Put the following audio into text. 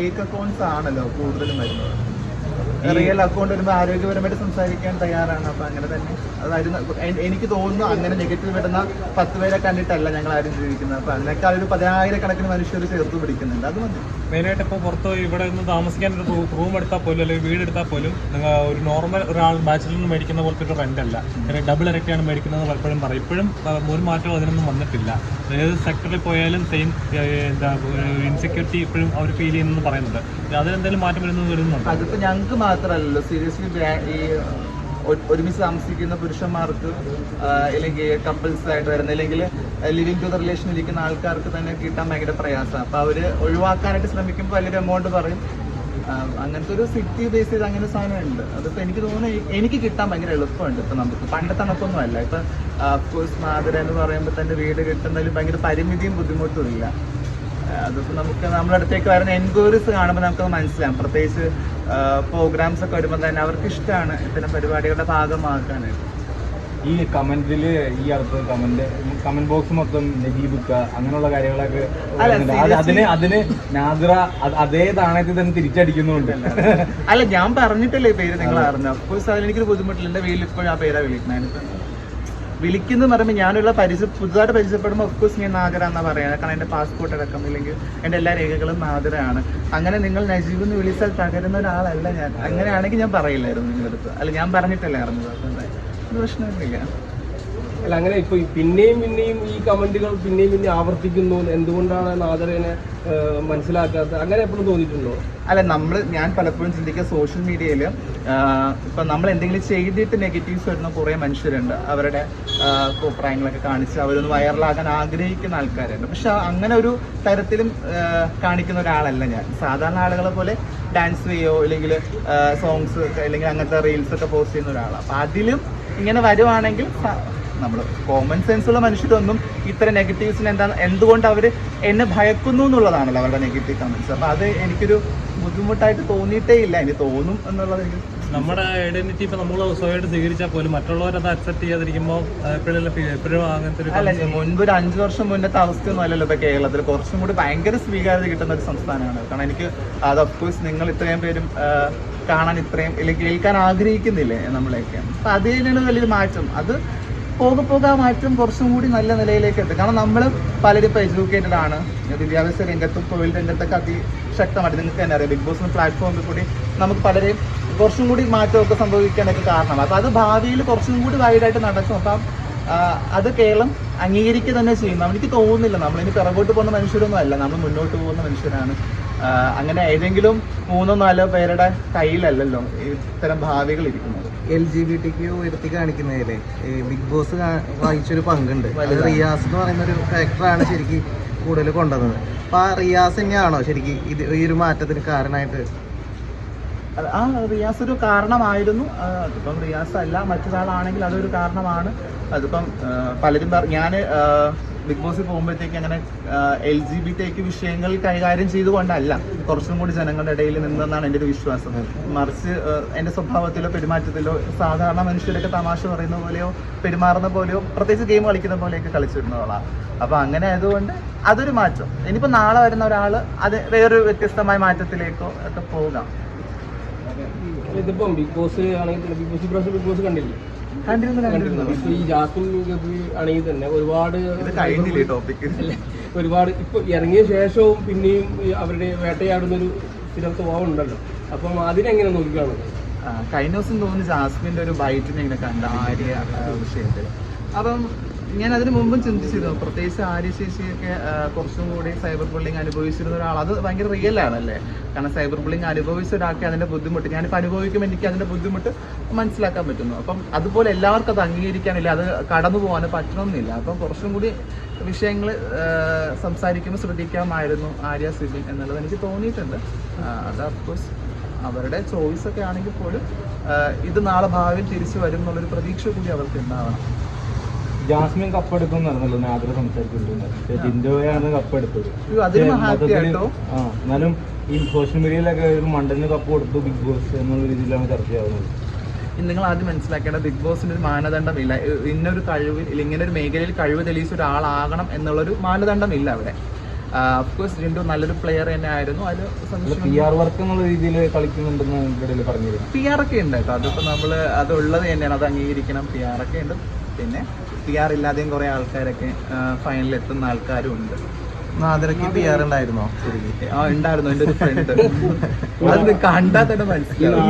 Fake accounts ആണല്ലോ കൂടുതലും വരുന്നത്. റിയൽ അക്കൗണ്ട് വരുമ്പോൾ ആരോഗ്യപരമായിട്ട് സംസാരിക്കാൻ തയ്യാറാണ്. അപ്പൊ അങ്ങനെ തന്നെ. അതായിരുന്നു എനിക്ക് തോന്നുന്നു അങ്ങനെ നെഗറ്റീവ് വരുന്ന പത്ത് പേരെ കണ്ടിട്ടല്ല ഞങ്ങൾ ആരും ജീവിക്കുന്നത്. അപ്പൊ അതിനൊക്കെ ഒരു പതിനായിരക്കണക്കിന് മനുഷ്യർ ചേർത്ത് പിടിക്കുന്നുണ്ട്. അത് മതി. മെയിനായിട്ട് ഇപ്പോൾ പുറത്ത് ഇവിടെ നിന്ന് താമസിക്കാൻ ഒരു റൂം എടുത്താൽ പോലും അല്ലെങ്കിൽ വീട് എടുത്താൽ പോലും നിങ്ങൾ ഒരു നോർമൽ ഒരാൾ ബാച്ചിലറിന് മേടിക്കുന്ന പോലത്തെ ഒരു റെന്റ് അല്ല. ഡബിൾ ഇരട്ടിയാണ് മേടിക്കുന്നത് പലപ്പോഴും പറയും. ഇപ്പോഴും ഒരു മാറ്റവും അതിനൊന്നും വന്നിട്ടില്ല. ഏത് സെക്ടറിൽ പോയാലും സെയിം എന്താ ഇൻസെക്യൂരിറ്റി ഇപ്പോഴും അവർ ഫീൽ ചെയ്യുന്നെന്ന് പറയുന്നുണ്ട്. അതിലെന്തെങ്കിലും മാറ്റം വരുന്നത് വരുന്നുണ്ട്? അതിപ്പോ ഞങ്ങൾക്ക് മാത്രമല്ലല്ലോ. സീരിയസ്ലി ഈ ഒരുമിച്ച് താമസിക്കുന്ന പുരുഷന്മാർക്ക് അല്ലെങ്കിൽ കപ്പിൾസ് ആയിട്ട് വരുന്ന അല്ലെങ്കിൽ ലിവിങ് ടു ദ റിലേഷൻ ഇരിക്കുന്ന ആൾക്കാർക്ക് തന്നെ കിട്ടാൻ ഭയങ്കര പ്രയാസമാണ് അപ്പൊ അവർ ഒഴിവാക്കാനായിട്ട് ശ്രമിക്കുമ്പോൾ വലിയൊരു എമൗണ്ട് പറയും. അങ്ങനത്തെ ഒരു സിറ്റി ബേസ് ചെയ്ത് അങ്ങനെ സാധനം ഉണ്ട് അതിപ്പോ എനിക്ക് തോന്നുന്നു എനിക്ക് കിട്ടാൻ ഭയങ്കര എളുപ്പമുണ്ട് ഇപ്പൊ നമുക്ക്. പണ്ടത്തെ നമുക്കൊന്നും അല്ല ഇപ്പൊ അഫ്കോഴ്സ് മാതൃ എന്ന് പറയുമ്പോൾ തന്നെ വീട് കിട്ടുന്നതിൽ ഭയങ്കര പരിമിതിയും ബുദ്ധിമുട്ടും ഇല്ല. അതിപ്പോൾ നമുക്ക് നമ്മുടെ അടുത്തേക്ക് വരുന്ന എൻക്വയറീസ് കാണുമ്പോൾ നമുക്കത് മനസ്സിലാവും. പ്രത്യേകിച്ച് പ്രോഗ്രാംസ് ഒക്കെ വരുമ്പോൾ തന്നെ അവർക്ക് ഇഷ്ടമാണ് ഇത്തരം പരിപാടികളുടെ ഭാഗമാക്കാനായിട്ട് ഈ കമന്റിൽ ഈ അടുത്ത് കമന്റ് കമന്റ് ബോക്സ് മൊത്തം നജീബിക്ക അങ്ങനെയുള്ള കാര്യങ്ങളൊക്കെ അതിന് അതിന് നാദ്ര അതേ നാണയത്തിൽ തന്നെ തിരിച്ചടിക്കുന്നുണ്ട്. അല്ല ഞാൻ പറഞ്ഞിട്ടല്ലേ പേര് നിങ്ങൾ അറിഞ്ഞു അഫ്കോഴ്സ് അതിൽ എനിക്കൊരു ബുദ്ധിമുട്ടില്ല. എന്റെ വീട്ടിൽ ഇപ്പോഴും ആ പേരാ വിളിക്കുന്നത്. വിളിക്കുന്നു പറയുമ്പോൾ ഞാനുള്ള പരിചയ പുതുതായിട്ട് പരിചയപ്പെടുമ്പോൾ ഒഫ്കോഴ്സ് ഞാൻ നാഗര എന്നാണ് പറയുന്നത്. കാരണം എന്റെ പാസ്പോർട്ട് അടക്കം ഇല്ലെങ്കിൽ എന്റെ എല്ലാ രേഖകളും നാഗരയാണ് അങ്ങനെ നിങ്ങൾ നജീബ് എന്ന് വിളിച്ചാൽ തകരുന്ന ഒരാളല്ല ഞാൻ. അങ്ങനെയാണെങ്കിൽ ഞാൻ പറയില്ലായിരുന്നു നിങ്ങളുടെ അടുത്ത് അല്ല ഞാൻ പറഞ്ഞിട്ടല്ലായിരുന്നു പ്രശ്നമൊന്നുമില്ല അല്ല അങ്ങനെ ഇപ്പൊ പിന്നെയും പിന്നെയും ഈ കമന്റുകൾ പിന്നെയും പിന്നെയും ആവർത്തിക്കുന്നു എന്തുകൊണ്ടാണ് നാദറിനെ മനസ്സിലാക്കാത്തത്? അങ്ങനെ എപ്പോഴും തോന്നിയിട്ടുണ്ടോ? അല്ല നമ്മൾ ഞാൻ പലപ്പോഴും ചിന്തിക്കുക സോഷ്യൽ മീഡിയയിൽ ഇപ്പം നമ്മൾ എന്തെങ്കിലും ചെയ്തിട്ട് നെഗറ്റീവ്സ് വരുന്ന കുറേ മനുഷ്യരുണ്ട്. അവരുടെ അഭിപ്രായങ്ങളൊക്കെ കാണിച്ച് അവരൊന്ന് വൈറലാകാൻ ആഗ്രഹിക്കുന്ന ആൾക്കാരുണ്ട്. പക്ഷെ അങ്ങനെ ഒരു തരത്തിലും കാണിക്കുന്ന ഒരാളല്ല ഞാൻ. സാധാരണ ആളുകളെ പോലെ ഡാൻസ് ചെയ്യോ അല്ലെങ്കിൽ സോങ്സ് അല്ലെങ്കിൽ അങ്ങനത്തെ റീൽസ് ഒക്കെ പോസ്റ്റ് ചെയ്യുന്ന ഒരാളാണ് അപ്പം അതിലും ഇങ്ങനെ വരുവാണെങ്കിൽ നമ്മൾ കോമൺ സെൻസ് ഉള്ള മനുഷ്യരൊന്നും ഇത്ര നെഗറ്റീവ്സിന് എന്താണ് എന്തുകൊണ്ട് അവർ എന്നെ ഭയക്കുന്നു എന്നുള്ളതാണല്ലോ അവരുടെ നെഗറ്റീവ് കമൻസ് അപ്പൊ അത് എനിക്കൊരു ബുദ്ധിമുട്ടായിട്ട് തോന്നിയിട്ടേ ഇല്ല. ഇനി തോന്നും എന്നുള്ളത് എനിക്ക് നമ്മുടെ ഐഡന്റിറ്റി ഇപ്പൊ നമ്മൾ സ്വയമായിട്ട് സ്വീകരിച്ചാൽ പോലും മറ്റുള്ളവരത് അക്സെപ്റ്റ് ചെയ്യാതിരിക്കുമ്പോൾ എപ്പോഴും എപ്പോഴും അങ്ങനത്തെ ഒരു അല്ല മുൻപ് ഒരു അഞ്ചു വർഷം മുന്നത്തെ അവസ്ഥയൊന്നും അല്ലല്ലോ ഇപ്പൊ കേരളത്തിൽ കുറച്ചും കൂടി ഭയങ്കര സ്വീകാര്യത കിട്ടുന്ന ഒരു സംസ്ഥാനമാണ്. കാരണം എനിക്ക് അത് അഫ്കോഴ്സ് നിങ്ങൾ ഇത്രയും പേരും കാണാൻ ഇത്രയും അല്ലെങ്കിൽ കേൾക്കാൻ ആഗ്രഹിക്കുന്നില്ലേ നമ്മളെയൊക്കെ? അപ്പൊ അതിനാണ് വലിയൊരു മാറ്റം. അത് പോകെ പോകെ മാറ്റം കുറച്ചും കൂടി നല്ല നിലയിലേക്ക് എത്തും കാരണം നമ്മൾ പലരും ഇപ്പോൾ എഡ്യൂക്കേറ്റഡ് ആണ്. വിദ്യാഭ്യാസ രംഗത്തും തൊഴിൽ രംഗത്തൊക്കെ അതിശക്തമായിട്ട് നിങ്ങൾക്ക് തന്നെ അറിയാം. ബിഗ് ബോസ് പ്ലാറ്റ്ഫോമിൽ കൂടി നമുക്ക് പലരെയും കുറച്ചും കൂടി മാറ്റമൊക്കെ സംഭവിക്കാനൊക്കെ കാരണം അപ്പം അത് ഭാവിയിൽ കുറച്ചും കൂടി വൈഡായിട്ട് നടക്കും. അപ്പം അത് കേരളം അംഗീകരിക്കുക തന്നെ ചെയ്യും. എനിക്ക് തോന്നുന്നില്ല. നമ്മളിനി പിറകോട്ട് പോകുന്ന മനുഷ്യരൊന്നും അല്ല. നമ്മൾ മുന്നോട്ട് പോകുന്ന മനുഷ്യരാണ്. അങ്ങനെ ഏതെങ്കിലും മൂന്നോ നാലോ പേരുടെ കയ്യിലല്ലല്ലോ ഇത്തരം ഭാവികൾ ഇരിക്കുന്നത് എൽ ജി ബി ടിക്ക് ഉയർത്തി കാണിക്കുന്നതിലെ ഈ ബിഗ് ബോസ് വഹിച്ചൊരു പങ്കുണ്ട്. അത് റിയാസ് എന്ന് പറയുന്ന ഒരു ഫാക്ടറാണ് ശരിക്കും കൂടുതൽ കൊണ്ടുവന്നത്. അപ്പൊ ആ റിയാസ് തന്നെയാണോ ശരിക്കും ഇത് ഈ ഒരു മാറ്റത്തിന് കാരണമായിട്ട് ആ റിയാസ് ഒരു കാരണമായിരുന്നു. അതിപ്പം റിയാസ് അല്ല മറ്റൊരാളാണെങ്കിൽ അതൊരു കാരണമാണ്. അതിപ്പം പലരും ഞാൻ ബിഗ് ബോസിൽ പോകുമ്പോഴത്തേക്ക് അങ്ങനെ എൽ ജി ബി ടേക്ക് വിഷയങ്ങൾ കൈകാര്യം ചെയ്തുകൊണ്ടല്ല കുറച്ചും കൂടി ജനങ്ങളുടെ ഇടയിൽ നിന്നെന്നാണ് എന്റെ ഒരു വിശ്വാസം. മറിച്ച് എന്റെ സ്വഭാവത്തിലോ പെരുമാറ്റത്തിലോ സാധാരണ മനുഷ്യരൊക്കെ തമാശ പറയുന്ന പോലെയോ പെരുമാറുന്ന പോലെയോ പ്രത്യേകിച്ച് ഗെയിം കളിക്കുന്ന പോലെയൊക്കെ കളിച്ചിരുന്നവളാണ് അപ്പോൾ അങ്ങനെ ആയതുകൊണ്ട് അതൊരു മാറ്റം. ഇനിയിപ്പോൾ നാളെ വരുന്ന ഒരാൾ അത് വേറൊരു വ്യത്യസ്തമായ മാറ്റത്തിലേക്കോ ഒക്കെ പോകാം. ഇതിപ്പം ബിഗ് ബോസ് ആണെങ്കിൽ ബിഗ് ബോസ് ഇപ്രാവശ്യം ബിഗ് ബോസ് കണ്ടില്ലേ? കണ്ടിരുന്നു ഈ ജാസ്മിൻ ഗബ്രി ആണെങ്കിൽ തന്നെ ഒരുപാട്? ഒരുപാട് ഇപ്പൊ ഇറങ്ങിയ ശേഷവും പിന്നെയും അവരുടെ വേട്ടയാടുന്ന ഒരു സ്ഥിരം സ്വഭാവം ഉണ്ടല്ലോ. അപ്പം അതിനെങ്ങനെ നോക്കിക്കാണുന്നത് കഴിഞ്ഞ ദിവസം തോന്നുന്നു ജാസ്മിന്റെ ഒരു ബൈറ്റിനെ ഇങ്ങനെ കണ്ട ആര്യ വിഷയത്തിൽ. വിഷയത്തിൽ അപ്പം ഞാൻ അതിന് മുമ്പും ചിന്തിച്ചിരുന്നു. പ്രത്യേകിച്ച് ആര്യ ചേച്ചിയൊക്കെ കുറച്ചും കൂടി സൈബർ ബുള്ളിങ് അനുഭവിച്ചിരുന്ന ഒരാൾ. അത് ഭയങ്കര റിയൽ ആണല്ലേ? കാരണം സൈബർ ബുള്ളിങ് അനുഭവിച്ച ഒരാൾക്ക് അതിന്റെ ബുദ്ധിമുട്ട്. ഞാനിപ്പോൾ അനുഭവിക്കുമ്പോൾ എനിക്ക് അതിന്റെ ബുദ്ധിമുട്ട് മനസ്സിലാക്കാൻ പറ്റുന്നു. അപ്പം അതുപോലെ എല്ലാവർക്കും അത് അംഗീകരിക്കാനില്ല. അത് കടന്നു പോകാൻ പറ്റണമെന്നില്ല. അപ്പം കുറച്ചും കൂടി വിഷയങ്ങൾ സംസാരിക്കുമ്പോൾ ശ്രദ്ധിക്കാമായിരുന്നു ആര്യ സിബിൻ എന്നുള്ളത് എനിക്ക് തോന്നിയിട്ടുണ്ട്. അത് അഫ്കോഴ്സ് അവരുടെ ചോയ്സ് ഒക്കെ ആണെങ്കിൽ പോലും ഇത് നാളെ ഭാവിയിൽ തിരിച്ചു വരും എന്നുള്ളൊരു പ്രതീക്ഷ കൂടി അവർക്ക് ഉണ്ടാവണം. ജാസ്മിൻ കപ്പെടുക്കും എന്നായിരുന്നല്ലോ നാദ്ര സംസാരിച്ചിട്ടുണ്ട്. ജിൻഡോയാണ് കപ്പെടുത്തത് എടുത്തത്. എന്നാലും ഈ സോഷ്യൽ മീഡിയയിലൊക്കെ ഒരു മണ്ടന് കപ്പ് കൊടുത്തു ബിഗ് ബോസ് എന്നുള്ള രീതിയിലാണ് ചർച്ചയാവുന്നത്. നിങ്ങൾ ആദ്യം മനസ്സിലാക്കേണ്ട ബിഗ് ബോസിന് ഒരു മാനദണ്ഡമില്ല. ഇന്നൊരു കഴിവിൽ ഇല്ല ഇങ്ങനെ ഒരു മേഖലയിൽ കഴിവ് തെളിയിച്ച ഒരാളാകണം എന്നുള്ളൊരു മാനദണ്ഡമില്ല അവിടെ. അഫ്കോഴ്സ് ജിൻഡു നല്ലൊരു പ്ലെയർ തന്നെ ആയിരുന്നു അത് പി ആർ വർക്ക് എന്നുള്ള രീതിയിൽ കളിക്കുന്നുണ്ടെന്ന് പറഞ്ഞിരുന്നു. പി ആർ ഒക്കെ ഉണ്ട് കേട്ടോ. അതിപ്പോ നമ്മൾ അത് ഉള്ളത് തന്നെയാണ്. അത് അംഗീകരിക്കണം. പി ആർ ഒക്കെ ഉണ്ട്. പിന്നെ പി ആർ ഇല്ലാതെയും കുറെ ആൾക്കാരൊക്കെ ഫൈനലിൽ എത്തുന്ന ആൾക്കാരും ഉണ്ട്. നാദരക്ക് പി ആർ ഉണ്ടായിരുന്നോ? ആ ഉണ്ടായിരുന്നു. എന്റെ ഒരു ഫ്രണ്ട് അത് കണ്ടാൽ തന്നെ മനസ്സിലാവും.